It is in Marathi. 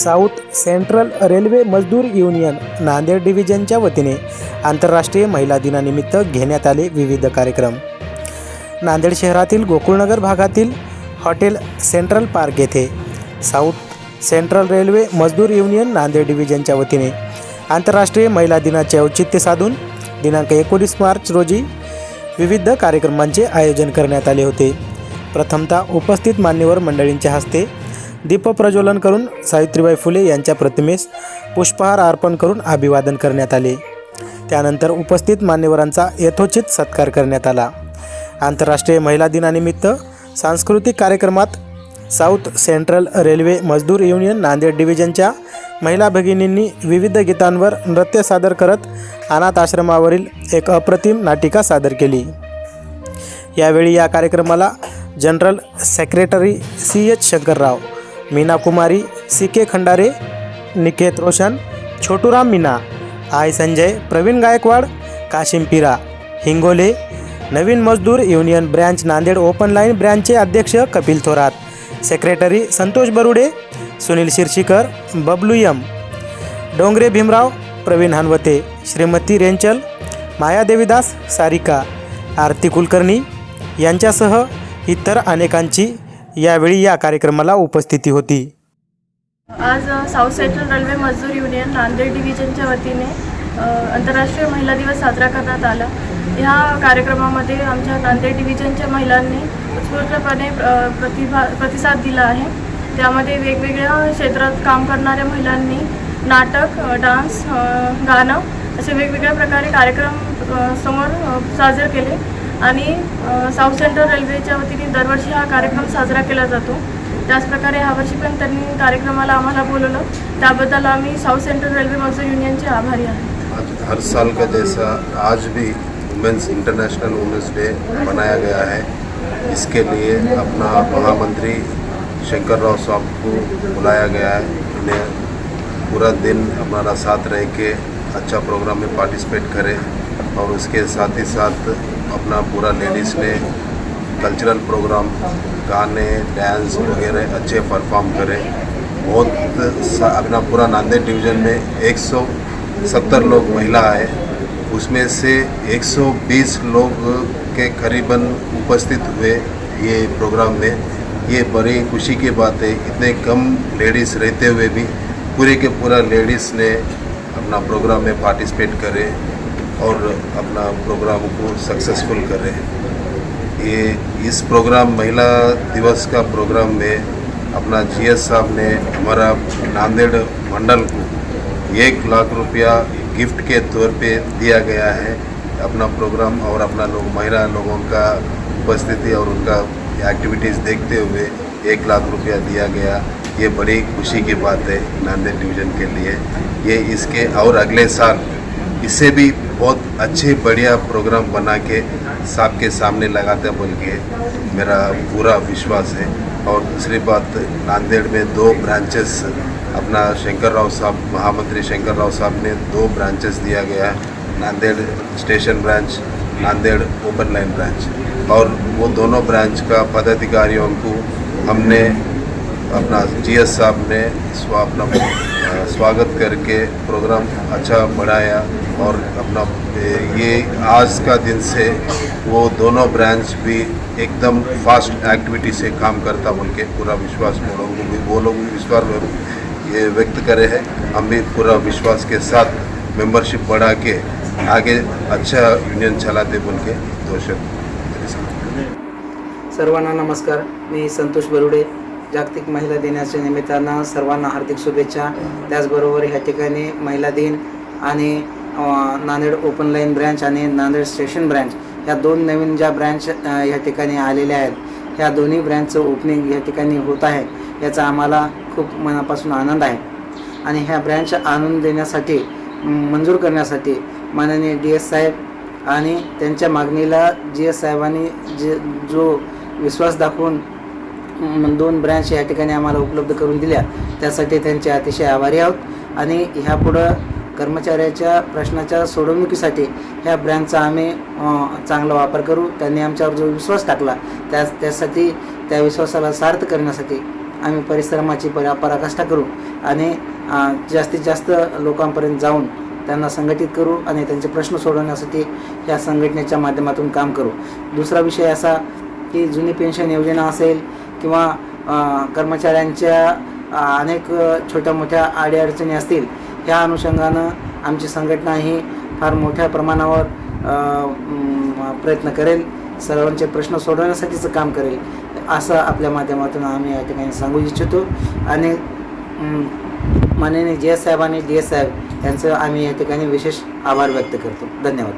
साऊथ सेंट्रल रेल्वे मजदूर युनियन नांदेड डिव्हिजनच्या वतीने आंतरराष्ट्रीय महिला दिनानिमित्त घेण्यात आले विविध कार्यक्रम. नांदेड शहरातील गोकुळनगर भागातील हॉटेल सेंट्रल पार्क येथे साऊथ सेंट्रल रेल्वे मजदूर युनियन नांदेड डिव्हिजनच्या वतीने आंतरराष्ट्रीय महिला दिनाचे औचित्य साधून दिनांक एकोणीस मार्च रोजी विविध कार्यक्रमांचे आयोजन करण्यात आले होते. प्रथमतः उपस्थित मान्यवर मंडळींच्या हस्ते दीपप्रज्वलन करून सावित्रीबाई फुले यांच्या प्रतिमेस पुष्पहार अर्पण करून अभिवादन करण्यात आले. त्यानंतर उपस्थित मान्यवरांचा यथोचित सत्कार करण्यात आला. आंतरराष्ट्रीय महिला दिनानिमित्त सांस्कृतिक कार्यक्रमात साऊथ सेंट्रल रेल्वे मजदूर युनियन नांदेड डिव्हिजनच्या महिला भगिनींनी विविध गीतांवर नृत्य सादर करत अनाथ आश्रमावरील एक अप्रतिम नाटिका सादर केली. यावेळी या कार्यक्रमाला general secretary C H Shankarrao Meena Kumari C K Khandare Niket Roshan Chhoturam Meena I. Sanjay Pravin Gaikwad Kashim Pira Hingole Navin मजदूर Union branch Nanded open line ब्रँचचे अध्यक्ष कपिल थोरात सेक्रेटरी संतोष बरुडे सुनील शिरशीकर बबलू यम डोंगरे भीमराव प्रवीण हनवते श्रीमती रेंचल माया देवीदास सारिका आरती कुलकर्णी यांच्यासह इतर अनेकांची यावेळी या कार्यक्रमाला उपस्थिती होती. आज साऊथ सेंट्रल रेल्वे मजदूर युनियन नांदेड डिव्हिजनच्या वतीने आंतरराष्ट्रीय महिला दिवस साजरा करण्यात आला. ह्या कार्यक्रमामध्ये आमच्या नांदेड डिव्हिजनच्या महिलांनी उत्स्फूर्तपणे प्रतिभा प्रतिसाद दिला आहे. त्यामध्ये वेगवेगळ्या क्षेत्रात काम करणाऱ्या महिलांनी नाटक डान्स गाणं असे वेगवेगळ्या प्रकारे कार्यक्रम समोर साजरे केले. आणि साऊथ सेंट्रल रेल्वेच्या वतीने दरवर्षी हा कार्यक्रम साजरा केला जातो. त्याचप्रकारे यावर्षी पण त्यांनी कार्यक्रमाला आम्हाला बोलवलं. त्याबद्दल आम्ही साऊथ सेंट्रल रेल्वे मजदूर युनियनचे आभारी आहे हर साल का जैसा आज भी वुमेंस इंटरनेशनल वुमेंस डे मनाया गया है। इसके लिए अपना महामंत्री शंकर राव साहब को बुलाया गया है। उन्हें पूरा दिन हमारा साथ रह के अच्छा प्रोग्राम में पार्टिसिपेट करें और उसके साथ ही साथ अपना पूरा लेडीज़ ने कल्चरल प्रोग्राम, गाने, डांस वगैरह अच्छे परफॉर्म करें। बहुत अपना पूरा नांदेड़ डिवीज़न में 170 लोग महिला आए। उसमें से 120 लोग के करीबन उपस्थित हुए ये प्रोग्राम में। ये बड़ी खुशी की बात है, इतने कम लेडीज़ रहते हुए भी पूरे के पूरा लेडीज़ ने अपना प्रोग्राम में पार्टिसिपेट करे। और अपना प्रोग्राम को सक्सेसफुल करें ये, इस प्रोग्राम महिला दिवस का प्रोग्राम में अपना जीएस साहब ने हमारा नांदेड़ मंडल को एक लाख रुपया गिफ्ट के तौर पे दिया गया है अपना प्रोग्राम और अपना लोग, महिला लोगों का उपस्थिति और उनका एक्टिविटीज़ देखते हुए एक लाख रुपया दिया गया। ये बड़ी खुशी की बात है नांदेड़ डिवीज़न के लिए। ये इसके और अगले साल इससे भी बहुत अच्छे, बढ़िया प्रोग्राम बना के सबके सामने लगाते बोल के मेरा पूरा विश्वास है। और दूसरी बात, नांदेड़ में दो ब्रांचेस अपना शंकर राव साहब, महामंत्री शंकर राव साहब ने दो ब्रांचेस दिया गया है। Nanded station branch Nanded open line branch और वो दोनों ब्रांच का पदाधिकारियों को हमने अपना जीएस साहब ने स्व अपना स्वागत करके प्रोग्राम अच्छा बढ़ाया और अपना ये आज का दिन से वो दोनों ब्रांच भी एकदम फास्ट एक्टिविटी से काम करता बोल के पूरा विश्वास वो लोगों भी, वो लोग भी विश्वास ये व्यक्त करे हैं। हम भी पूरा विश्वास के साथ मेंबरशिप बढ़ा के आगे अच्छा यूनियन चलाते बोल के दोषक सर्वांना नमस्कार, मी संतोष बरुडे. जागतिक महिला दिनाच्या निमित्तानं सर्वांना हार्दिक शुभेच्छा. त्याचबरोबर ह्या ठिकाणी महिला दिन आणि नांदेड ओपन लाईन ब्रँच आणि नांदेड स्टेशन ब्रँच ह्या दोन नवीन ज्या ब्रँच ह्या ठिकाणी आलेल्या आहेत ह्या दोन्ही ब्रँचचं ओपनिंग या ठिकाणी होत आहे याचा आम्हाला खूप मनापासून आनंद आहे. आणि ह्या ब्रँच आणून देण्यासाठी मंजूर करण्यासाठी माननीय डी एस साहेब आणि त्यांच्या मागणीला जी एस साहेबांनी जे जो विश्वास दाखवून दोन ब्रँच या ठिकाणी आम्हाला उपलब्ध करून दिल्या. त्यासाठी त्यांचे अतिशय आभारी आहोत. आणि ह्यापुढं कर्मचाऱ्याच्या प्रश्नाच्या सोडवणुकीसाठी ह्या ब्रँचचा आम्ही चांगला वापर करू. त्यांनी आमच्यावर जो विश्वास टाकला त्या त्यासाठी त्या विश्वासाला सार्थ करण्यासाठी आम्ही परिश्रमाची परा पराकाष्ठा करू आणि जास्तीत जास्त लोकांपर्यंत जाऊन त्यांना संघटित करू आणि त्यांचे प्रश्न सोडवण्यासाठी ह्या संघटनेच्या माध्यमातून काम करू. दुसरा विषय असा की जुनी पेन्शन योजना असेल किंवा कर्मचाऱ्यांच्या अनेक छोट्या मोठ्या अडीअडचणी असतील ह्या अनुषंगानं आमची संघटना ही फार मोठ्या प्रमाणावर प्रयत्न करेल सर्वांचे प्रश्न सोडवण्यासाठीचं काम करेल असं आपल्या माध्यमातून आम्ही या ठिकाणी सांगू इच्छितो. आणि माननीय जे एस साहेब आणि डी एस साहेब यांचं आम्ही या ठिकाणी विशेष आभार व्यक्त करतो. धन्यवाद.